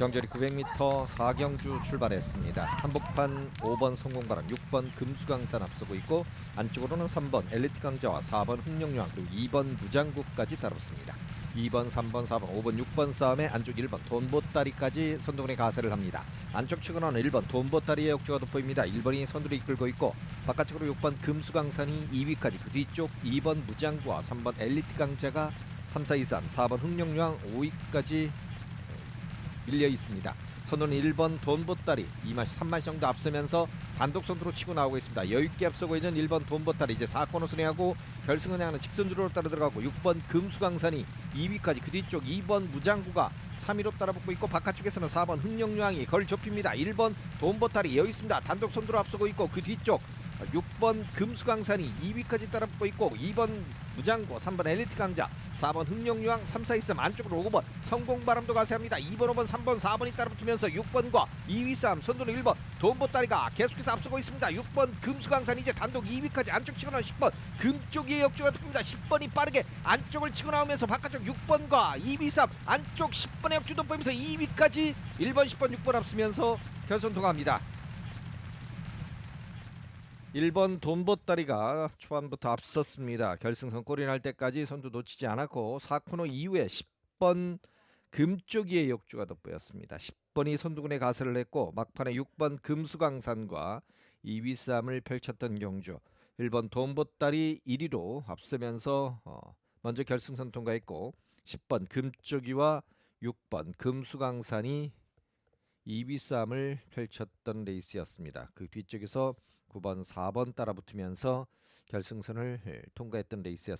경절이 900m 4경주 출발했습니다. 한복판 5번 성공바람, 6번 금수강산 앞서고 있고 안쪽으로는 3번 엘리트 강자와 4번 흥룡유황 그리고 2번 무장국까지 따라붙습니다. 2번, 3번, 4번, 5번, 6번 싸움에 안쪽 1번 돈보따리까지 선두군의 가세를 합니다. 안쪽 측으로는 1번 돈보따리의 역주가 돋보입니다. 1번이 선두를 이끌고 있고 바깥쪽으로 6번 금수강산이 2위까지 그 뒤쪽 2번 무장구와 3번 엘리트 강자가 3, 4, 2, 3, 4번 흥룡유황 5위까지 밀려 있습니다. 선두는 1번 돈보따리 2마시 3마시 정도 앞서면서 단독 선두로 치고 나오고 있습니다. 여유있게 앞서고 있는 1번 돈보따리 이제 4코너 순회하고 결승은 향하는 직선주로로 따라 들어가고 6번 금수강산이 2위까지 그 뒤쪽 2번 무장구가 3위로 따라붙고 있고 바깥쪽에서는 4번 흥령유항이 걸 좁힙니다. 1번 돈보따리 여유 있습니다. 단독 선두로 앞서고 있고 그 뒤쪽 6번 금수강산이 2위까지 따라붙고 있고 2번 무장고 3번 엘리트 강자 4번 흥룡유황 3, 4, 2, 3 안쪽으로 5번 성공바람도 가세합니다. 2번 5번 3번 4번이 따라붙으면서 6번과 2위 싸움 선두는 1번 돈보따리가 계속해서 앞서고 있습니다. 6번 금수강산 이제 단독 2위까지 안쪽 치고 나온 10번 금쪽의 역주가 듭니다. 10번이 빠르게 안쪽을 치고 나오면서 바깥쪽 6번과 2위 싸움 안쪽 10번의 역주도 보이면서 2위까지 1번 10번 6번 앞서면서 결선 통합니다 1번 돈보따리가 초반부터 앞섰습니다. 결승선 골이 날 때까지 선두 놓치지 않았고 4코너 이후에 10번 금쪽이의 역주가 돋보였습니다. 10번이 선두군의 가세를 했고 막판에 6번 금수강산과 2위 싸움을 펼쳤던 경주 1번 돈보따리 1위로 앞서면서 어, 먼저 결승선 통과했고 10번 금쪽이와 6번 금수강산이 2위 싸움을 펼쳤던 레이스였습니다. 그 뒤쪽에서 9번, 4번 따라 붙으면서 결승선을 통과했던 레이스였습니다.